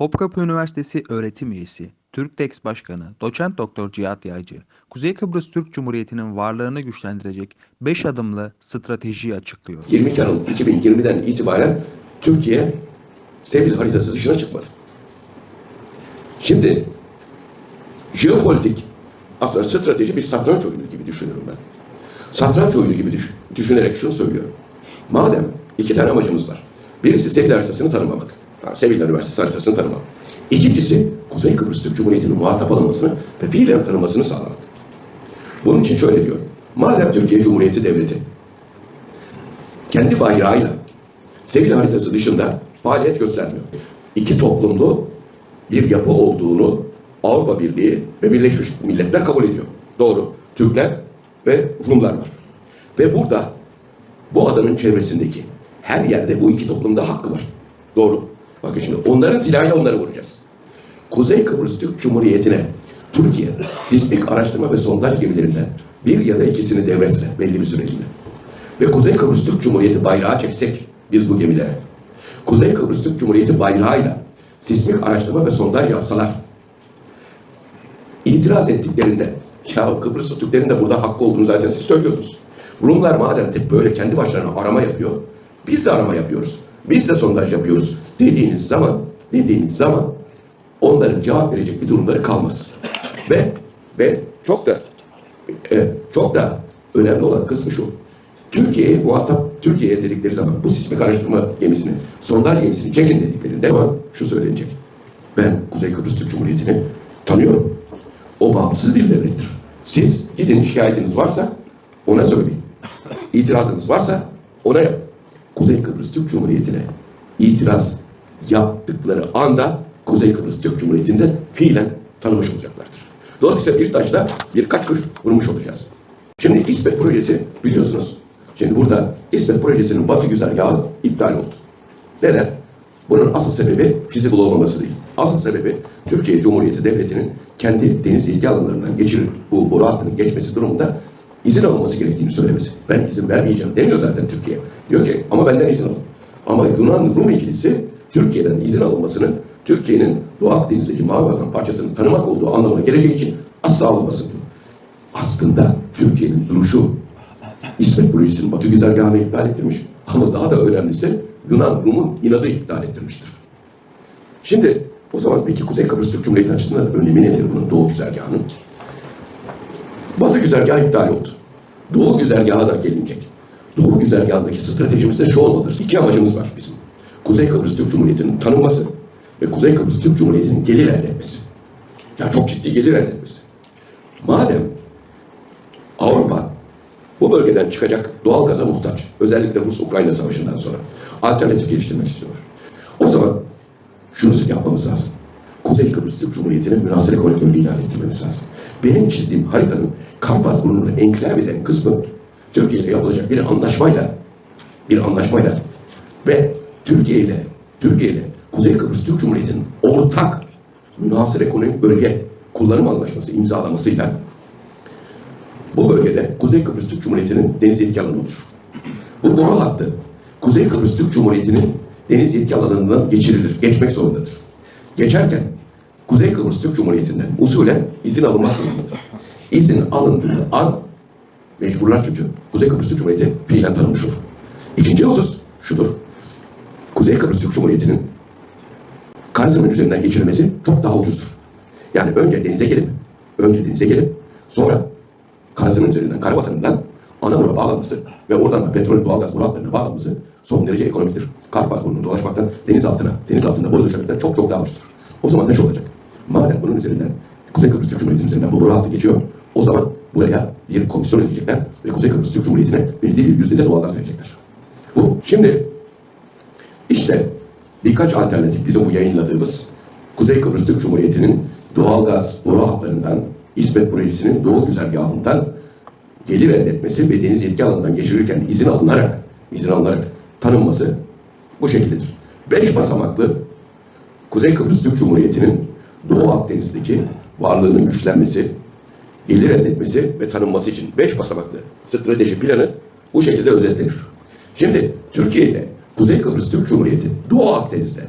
Topkapı Üniversitesi öğretim üyesi, Türktex Başkanı, Doçent Doktor Cihat Yaycı, Kuzey Kıbrıs Türk Cumhuriyeti'nin varlığını güçlendirecek 5 adımlı stratejiyi açıklıyor. 22 Aralık 2020'den itibaren Türkiye Sevil haritası dışına çıkmadı. Şimdi jeopolitik aslında strateji bir satranç oyunu gibi düşünüyorum ben. Satranç oyunu gibi düş- düşünerek şunu söylüyorum. Madem iki tane amacımız var. Birisi Sevil haritasını tanımamak. Yani Sevil Üniversitesi haritasını tanımamak. İkincisi Kuzey Kıbrıs Türk Cumhuriyeti'nin muhatap alınmasını ve fiilen tanınmasını sağlamak. Bunun için şöyle diyorum. Madem Türkiye Cumhuriyeti Devleti kendi bayrağıyla Sevil haritası dışında faaliyet göstermiyor. İki toplumlu bir yapı olduğunu Avrupa Birliği ve Birleşmiş Milletler kabul ediyor. Doğru. Türkler ve Rumlar var. Ve burada bu adanın çevresindeki her yerde bu iki toplumda hakkı var. Doğru. Bakın şimdi onların silahıyla onları vuracağız. Kuzey Kıbrıs Türk Cumhuriyeti'ne Türkiye sismik araştırma ve sondaj gemilerinden bir ya da ikisini devretse belli bir süreliğine ve Kuzey Kıbrıs Türk Cumhuriyeti bayrağı çeksek biz bu gemilere, Kuzey Kıbrıs Türk Cumhuriyeti bayrağıyla sismik araştırma ve sondaj yapsalar, itiraz ettiklerinde, ya Kıbrıs Türklerin de burada hakkı olduğunu zaten siz söylüyordunuz. Rumlar madem tip böyle kendi başlarına arama yapıyor, biz de arama yapıyoruz, biz de sondaj yapıyoruz dediğiniz zaman, dediğiniz zaman onların cevap verecek bir durumları kalmaz. Ve ve çok da e, çok da önemli olan kısmı şu. Türkiye'ye muhatap Türkiye'ye dedikleri zaman bu sismik araştırma gemisini, sondaj gemisini çekin dediklerinde zaman şu söylenecek. Ben Kuzey Kıbrıs Türk Cumhuriyeti'ni tanıyorum. O bağımsız bir devlettir. Siz gidin şikayetiniz varsa ona söyleyin. İtirazınız varsa ona yap. Kuzey Kıbrıs Türk Cumhuriyeti'ne itiraz yaptıkları anda Kuzey Kıbrıs Türk Cumhuriyeti'nde fiilen tanımış olacaklardır. Dolayısıyla bir taşla birkaç kuş vurmuş olacağız. Şimdi İsmet projesi biliyorsunuz. Şimdi burada İsmet projesinin batı güzergahı iptal oldu. Neden? Bunun asıl sebebi feasible olmaması değil. Asıl sebebi Türkiye Cumhuriyeti Devleti'nin kendi deniz ilgi alanlarından geçirir bu boru hattının geçmesi durumunda izin alınması gerektiğini söylemesi. Ben izin vermeyeceğim demiyor zaten Türkiye. Diyor ki ama benden izin alın. Ama Yunan-Rum ikilisi Türkiye'den izin alınmasının Türkiye'nin Doğu Akdeniz'deki Mavi Vatan parçasını tanımak olduğu anlamına geleceği için asla alınmasın diyor. Aslında Türkiye'nin duruşu İsmet Projesi'nin Batı güzergahını iptal ettirmiş. Ama daha da önemlisi Yunan Rum'un inadı iptal ettirmiştir. Şimdi o zaman peki Kuzey Kıbrıs Türk Cumhuriyeti açısından önemi nedir bunun Doğu güzergahının? Batı güzergahı iptal oldu. Doğu güzergahı da gelinecek. Doğu güzergahındaki stratejimiz de şu olmalıdır. İki amacımız var bizim. Kuzey Kıbrıs Türk Cumhuriyeti'nin tanınması ve Kuzey Kıbrıs Türk Cumhuriyeti'nin gelir elde etmesi. Ya çok ciddi gelir elde etmesi. Madem Avrupa bu bölgeden çıkacak doğal gaza muhtaç. Özellikle Rus-Ukrayna savaşından sonra. Alternatif geliştirmek istiyor. O zaman şunu yapmamız lazım. Kuzey Kıbrıs Türk Cumhuriyeti'ne münasır ekonomik bölge ilan ettirmemiz lazım. Benim çizdiğim haritanın Karpaz burnunu enklav eden kısmı Türkiye ile yapılacak bir anlaşmayla bir anlaşmayla ve Türkiye ile Türkiye ile Kuzey Kıbrıs Türk Cumhuriyeti'nin ortak münasır ekonomik bölge kullanım anlaşması imzalamasıyla bu bölgede Kuzey Kıbrıs Türk Cumhuriyeti'nin deniz yetki alanı olur. Bu boru hattı Kuzey Kıbrıs Türk Cumhuriyeti'nin deniz yetki alanından geçirilir, geçmek zorundadır. Geçerken Kuzey Kıbrıs Türk Cumhuriyeti'nden usulen izin alınmak zorundadır. İzin alındığı an mecburlar çünkü Kuzey Kıbrıs Türk Cumhuriyeti fiilen tanınmış olur. İkinci husus şudur. Kuzey Kıbrıs Türk Cumhuriyeti'nin Kars'ın üzerinden geçirilmesi çok daha ucuzdur. Yani önce denize gelip, önce denize gelip sonra Kars'ın üzerinden, Karavatan'dan Anamur'a bağlanması ve oradan da petrol, doğalgaz boru hatlarına bağlanması son derece ekonomiktir. Karpaz burnunu dolaşmaktan deniz altına, deniz altında boru döşemekten çok çok daha ucuzdur. O zaman ne şey olacak? Madem bunun üzerinden, Kuzey Kıbrıs Türk Cumhuriyeti'nin üzerinden bu boru hattı geçiyor, o zaman buraya bir komisyon ödeyecekler ve Kuzey Kıbrıs Türk Cumhuriyeti'ne belli bir yüzdede doğalgaz verecekler. Bu şimdi işte birkaç alternatif bizim bu yayınladığımız Kuzey Kıbrıs Türk Cumhuriyeti'nin doğalgaz boru hatlarından İsmet Projesi'nin doğu güzergahından gelir elde etmesi ve deniz yetki alanından geçirilirken izin alınarak izin alınarak tanınması bu şekildedir. Beş basamaklı Kuzey Kıbrıs Türk Cumhuriyeti'nin Doğu Akdeniz'deki varlığının güçlenmesi, gelir elde etmesi ve tanınması için beş basamaklı strateji planı bu şekilde özetlenir. Şimdi Türkiye ile Kuzey Kıbrıs Türk Cumhuriyeti Doğu Akdeniz'de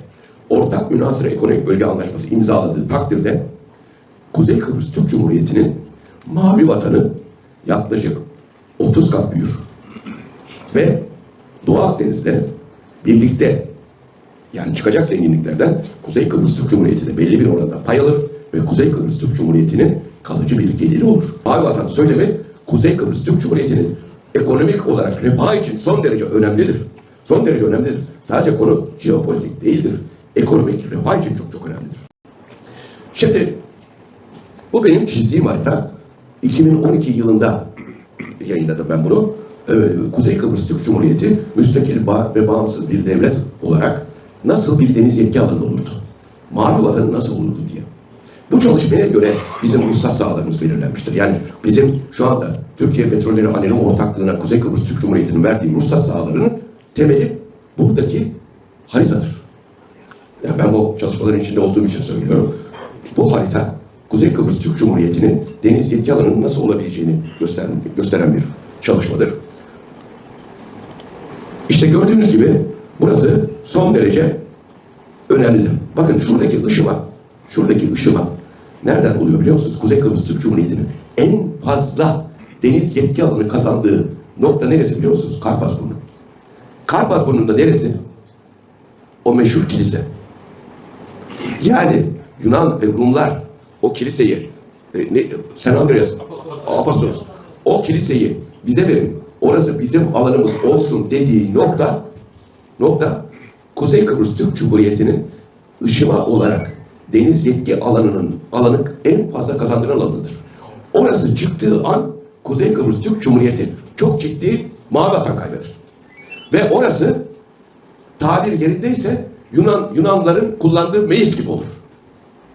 ortak münasır ekonomik bölge anlaşması imzaladığı takdirde Kuzey Kıbrıs Türk Cumhuriyeti'nin mavi vatanı yaklaşık 30 kat büyür. Ve Doğu Akdeniz'de birlikte yani çıkacak zenginliklerden Kuzey Kıbrıs Türk Cumhuriyeti de belli bir oranda pay alır ve Kuzey Kıbrıs Türk Cumhuriyeti'nin kalıcı bir geliri olur. Mavi vatan söylemi Kuzey Kıbrıs Türk Cumhuriyeti'nin ekonomik olarak refah için son derece önemlidir. Son derece önemlidir. Sadece konu jeopolitik değildir. Ekonomik refah için çok çok önemlidir. Şimdi bu benim çizdiğim harita. 2012 yılında yayınladım ben bunu. Ee, Kuzey Kıbrıs Türk Cumhuriyeti müstakil ve bağımsız bir devlet olarak nasıl bir deniz yetki alanı olurdu? Mavi vatanı nasıl olurdu diye. Bu çalışmaya göre bizim ruhsat sahalarımız belirlenmiştir. Yani bizim şu anda Türkiye Petrolleri Anonim Ortaklığı'na Kuzey Kıbrıs Türk Cumhuriyeti'nin verdiği ruhsat sahalarının temeli buradaki haritadır. Yani ben bu çalışmaların içinde olduğum için söylüyorum. Bu harita Kuzey Kıbrıs Türk Cumhuriyeti'nin deniz yetki alanının nasıl olabileceğini gösteren, gösteren bir çalışmadır. İşte gördüğünüz gibi burası son derece önemlidir. Bakın şuradaki ışıma, şuradaki ışıma nereden oluyor biliyor musunuz? Kuzey Kıbrıs Türk Cumhuriyeti'nin en fazla deniz yetki alanı kazandığı nokta neresi biliyor musunuz? Karpazburnu. Karpazburnu'nda neresi? O meşhur kilise. Yani Yunan ve Rumlar o kiliseyi e, ne, Sen Andreas Apostolos o kiliseyi bize verin. Orası bizim alanımız olsun dediği nokta nokta Kuzey Kıbrıs Türk Cumhuriyeti'nin ışıma olarak deniz yetki alanının alanı en fazla kazandıran alanıdır. Orası çıktığı an Kuzey Kıbrıs Türk Cumhuriyeti çok ciddi mavi vatan kaybeder. Ve orası tabir yerindeyse Yunan Yunanların kullandığı meclis gibi olur.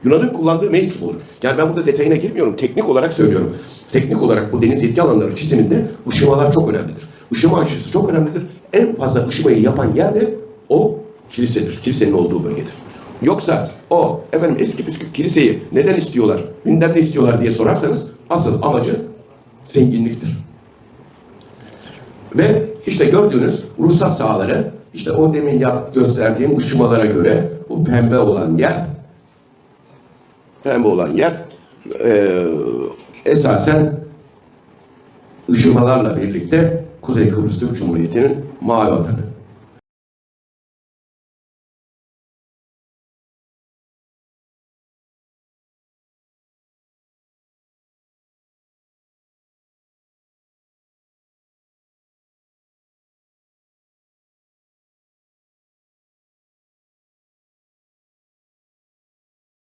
Yunan'ın kullandığı meclis gibi olur. Yani ben burada detayına girmiyorum. Teknik olarak söylüyorum. Teknik olarak bu deniz yetki alanları çiziminde ışımalar çok önemlidir. Işıma açısı çok önemlidir. En fazla ışımayı yapan yer de o kilisedir. Kilisenin olduğu bölgedir. Yoksa o efendim eski püskü kiliseyi neden istiyorlar, gündem ne istiyorlar diye sorarsanız asıl amacı zenginliktir. Ve işte gördüğünüz ruhsat sahaları işte o demin yap, gösterdiğim ışımalara göre bu pembe olan yer pembe olan yer eee, esasen ışımalarla birlikte Kuzey Kıbrıs Türk Cumhuriyeti'nin mavi vatanı.